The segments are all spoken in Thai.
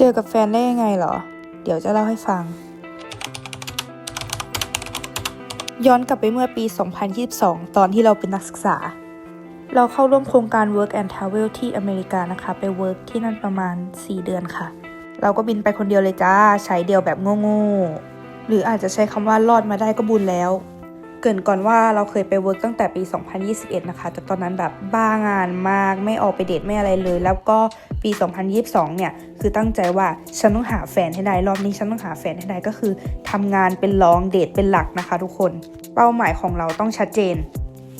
เจอกับแฟนได้ยังไงเหรอ เดี๋ยวจะเล่าให้ฟัง ย้อนกลับไปเมื่อปี 2022 ตอนที่เราเป็นนักศึกษา เราเข้าร่วมโครงการ Work and Travel ที่อเมริกานะคะ ไป work ที่นั่นประมาณ 4 เดือนค่ะ เราก็บินไปคนเดียวเลยจ้า ใช้เดียวแบบโง่ๆ หรืออาจจะใช้คำว่ารอดมาได้ก็บุญแล้ว เกินก่อนว่าเราเคยไปเวิร์กตั้งแต่ปี 2021 นะคะแต่ตอนนั้นแบบบ้างานมาก ไม่ออกไปเดทไม่อะไรเลย แล้วก็ปี 2022 เนี่ย คือตั้งใจว่าฉันต้องหาแฟนให้ได้ รอบนี้ฉันต้องหาแฟนให้ได้ก็คือทำงานเป็นรองเดทเป็นหลักนะคะ ทุกคน เป้าหมายของเราต้องชัดเจน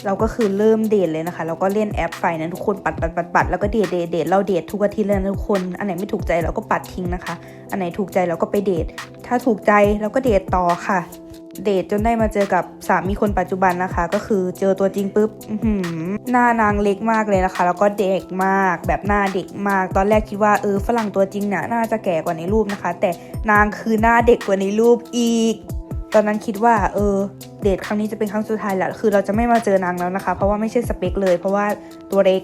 เราก็คือเริ่มเดทเลยนะคะ เราก็เล่นแอปไฟนั้นทุกคนปัดปัดปัดปัดแล้วก็เดทเดทเดทเราเดททุกอาทิตย์เลยนะทุกคน อันไหนไม่ถูกใจเราก็ปัดทิ้งนะคะ อันไหนถูกใจเราก็ไปเดท ถ้าถูกใจเราก็เดทต่อค่ะ เดทจนได้มาเจอกับสามีคนปัจจุบันนะคะ ก็คือเจอตัวจริงปุ๊บหือหน้านางเล็กมากเลยนะคะ แล้วก็เด็กมากแบบหน้าเด็กมาก ตอนแรกคิดว่าเออฝรั่งตัวจริงเนี่ยน่าจะแก่กว่าในรูปนะคะ แต่นางคือหน้าเด็กกว่าในรูปอีก ตอนนั้นคิดว่า เออ เดทครั้งนี้จะเป็นครั้งสุดท้ายแหละคือเราจะไม่มาเจอนางแล้วนะคะ เพราะว่าไม่ใช่สเปคเลย เพราะว่าตัวเล็ก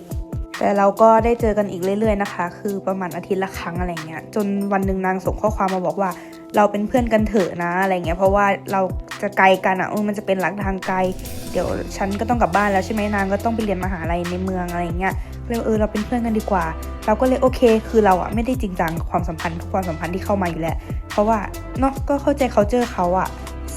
แต่เราก็ได้เจอกันอีกเรื่อยๆนะคะ คือประมาณอาทิตย์ละครั้งอะไรเงี้ย จนวันหนึ่งนางส่งข้อความมาบอกว่า เราเป็นเพื่อนกันเถอะนะอะไรเงี้ยเพราะว่าเราจะไกลกันอะมันจะเป็นหลักทางไกล เดี๋ยวฉันก็ต้องกลับบ้านแล้วใช่ไหมนางก็ต้องไปเรียนมหาลัยในเมืองอะไรเงี้ยเลยเออเราเป็นเพื่อนกันดีกว่า เราก็เลยโอเค คือเราอะไม่ได้จริงจังความสัมพันธ์ทุกความสัมพันธ์ที่เข้ามาอยู่แล้ว เพราะว่าเนาะก็เข้าใจเขาเจอเขาอะ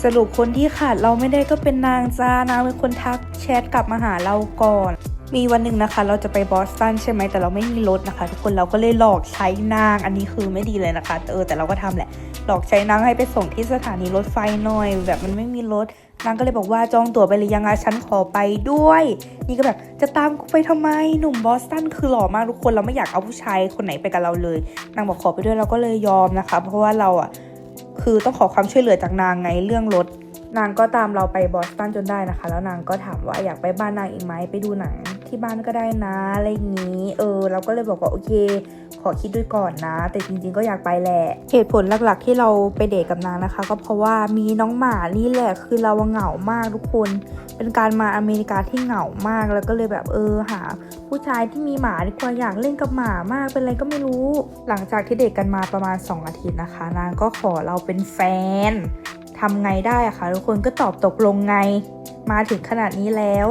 สรุปคนที่ขาดเราไม่ได้ก็เป็นนางจ้านางเป็นคนทักแชทกลับมาหาเราก่อน มีวันหนึ่งนะคะ เราจะไปบอสตันใช่ไหมแต่เราไม่มีรถนะคะ ทุกคนเราก็เลยหลอกใช้นางอันนี้คือไม่ดีเลยนะคะแต่เออแต่เราก็ทำแหละ หลอกใช้นางให้ไปส่งที่สถานีรถไฟหน่อย แบบมันไม่มีรถนางก็เลยบอกว่าจองตั๋วไปหรือยังอะฉันขอไปด้วย นี่ก็แบบจะตามกูไปทำไมหนุ่มบอสตันคือหล่อมากทุกคนเราไม่อยากเอาผู้ชายคนไหนไปกับเราเลยนางบอกขอไปด้วยเราก็เลยยอมนะคะ เพราะว่าเราอะคือต้องขอความช่วยเหลือจากนางไงเรื่องรถนางก็ตามเราไปบอสตันจนได้นะคะ แล้วนางก็ถามว่าอยากไปบ้านนางอีกไหมไปดูหนัง ที่บ้านก็ได้นะอะไรอย่างนี้ เออ เราก็เลยบอกว่าโอเค ขอคิดด้วยก่อนนะ แต่จริง ๆ ก็อยากไปแหละเหตุผลหลักๆ ที่เราไปเดทกับนางนะคะ ก็เพราะว่ามีน้องหมานี่แหละคือเราเหงามากทุกคน เป็นการมาอเมริกาที่เหงามากแล้วก็เลยแบบเออหา ผู้ชายที่มีหมาดีกว่าอยากเล่นกับหมามากเป็นอะไรก็ไม่รู้ หลังจากที่เดทกันมาประมาณ 2 อาทิตย์นะคะ นางก็ขอเราเป็นแฟนทำไงได้อะคะทุกคนก็ตอบตกลงไง มาถึงขนาดนี้แล้ว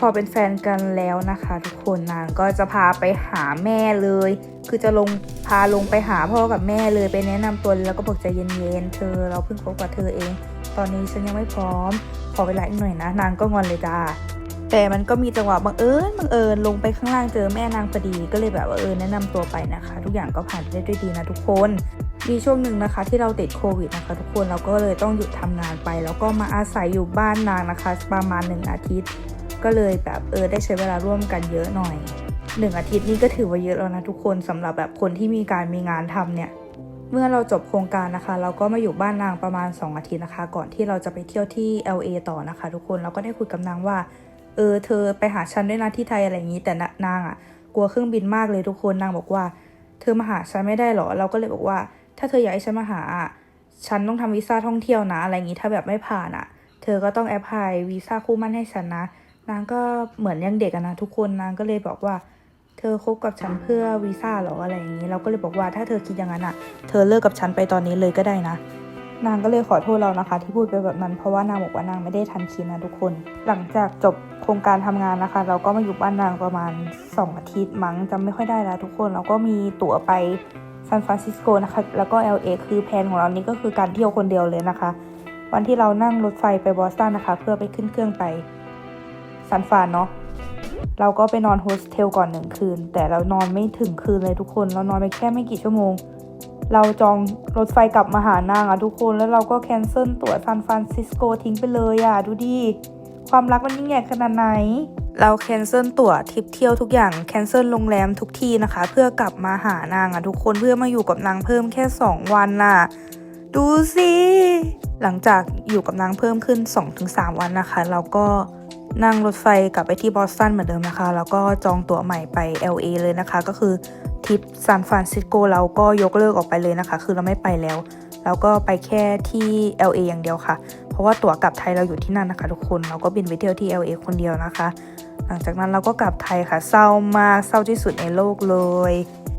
พอเป็นแฟนกันแล้วนะคะ ทุกคนนางก็จะพาไปหาแม่เลย คือจะลงพาลงไปหาพ่อกับแม่เลยไปแนะนำตัวแล้วก็บอกใจเย็นๆเธอ เราเพิ่งคบกับเธอเอง ตอนนี้ฉันยังไม่พร้อม ขอเวลาอีกหน่อยนะ นางก็งอนเลยจ้าแต่มันก็มีจังหวะบังเอิญบังเอิญลงไปข้างล่างเจอแม่นางพอดีก็เลยแบบว่าเออแนะนำตัวไปนะคะ ทุกอย่างก็ผ่านไปได้ด้วยดีนะทุกคนมีช่วงหนึ่งนะคะที่เราติดโควิดนะคะทุกคนเราก็เลยต้องหยุดทำงานไป แล้วก็มาอาศัยอยู่บ้านนางนะคะ ประมาณหนึ่งอาทิตย์ ก็เลยแบบเออได้ใช้เวลาร่วมกันเยอะหน่อยหนึ่งอาทิตย์นี่ก็ถือว่าเยอะแล้วนะทุกคนสำหรับแบบคนที่มีการมีงานทำเนี่ยเมื่อเราจบโครงการนะคะ เราก็มาอยู่บ้านนางประมาณ 2 อาทิตย์นะคะ ก่อนที่เราจะไปเที่ยวที่ LA ต่อนะคะ ทุกคนเราก็ได้คุยกับนางว่าเออเธอไปหาฉันด้วยนะที่ไทยอะไรอย่างนี้แต่นางอะกลัวเครื่องบินมากเลยทุกคนนางบอกว่า เธอมาหาฉันไม่ได้หรอ เราก็เลยบอกว่า ถ้าเธออยากให้ฉันมาหาอะฉันต้องทำวีซ่าท่องเที่ยวนะอะไรอย่างนี้ถ้าแบบไม่ผ่านอะ เธอก็ต้องแอพพลายวีซ่าคู่มั่นให้ฉันนะ นางก็เหมือนยังเด็กอะนะทุกคนนางก็เลยบอกว่า เธอคบกับฉันเพื่อวีซ่าหรออะไรอย่างนี้ เราก็เลยบอกว่าถ้าเธอคิดอย่างนั้นอะเธอเลิกกับฉันไปตอนนี้เลยก็ได้นะ นางก็เลยขอโทษเรานะคะ ที่พูดไปแบบนั้นเพราะว่านางบอกว่านางไม่ได้ทันคิดนะทุกคน หลังจากจบโครงการทำงานนะคะ เราก็มาอยู่บ้านนางประมาณ 2 อาทิตย์มั้งจำไม่ค่อยได้แล้วทุกคนเราก็มีตั๋วไปซานฟรานซิสโกนะคะแล้วก็ LA คือแผนของเรานี่ก็คือการเที่ยวคนเดียวเลยนะคะ วันที่เรานั่งรถไฟไปบอสตันนะคะ เพื่อไปขึ้นเครื่องไป ซานฟานเนาะเราก็ไปนอนโฮสเทลก่อนหนึ่งคืน แต่เรานอนไม่ถึงคืนเลยทุกคน เรานอนไปแค่ไม่กี่ชั่วโมง เราจองรถไฟกลับมาหานางอะทุกคน แล้วเราก็แคนเซิลตั๋วซานฟรานซิสโกทิ้งไปเลยอะดูดิ ความรักมันยิ่งใหญ่ขนาดไหน เราแคนเซิลตั๋วทริปเที่ยวทุกอย่าง แคนเซิลโรงแรมทุกที่นะคะ เพื่อกลับมาหานางอะทุกคน เพื่อมาอยู่กับนางเพิ่มแค่ 2 วันน่ะ ดูสิ หลังจากอยู่กับนางเพิ่มขึ้น 2-3 วันนะคะ เราก็ นั่งรถไฟกลับไปที่บอสตันเหมือนเดิมนะคะ แล้วก็จองตั๋วใหม่ไป LA เลยนะคะ ก็คือทริปซานฟรานซิสโกเราก็ยกเลิกออกไปเลยนะคะ คือเราไม่ไปแล้ว แล้วก็ไปแค่ที่ LA อย่างเดียวค่ะ เพราะว่าตั๋วกลับไทยเราอยู่ที่นั่นนะคะ ทุกคน เราก็บินไปเที่ยวที่ LA คนเดียวนะคะ หลังจากนั้นเราก็กลับไทยค่ะ เศร้ามาก เศร้าที่สุดในโลกเลย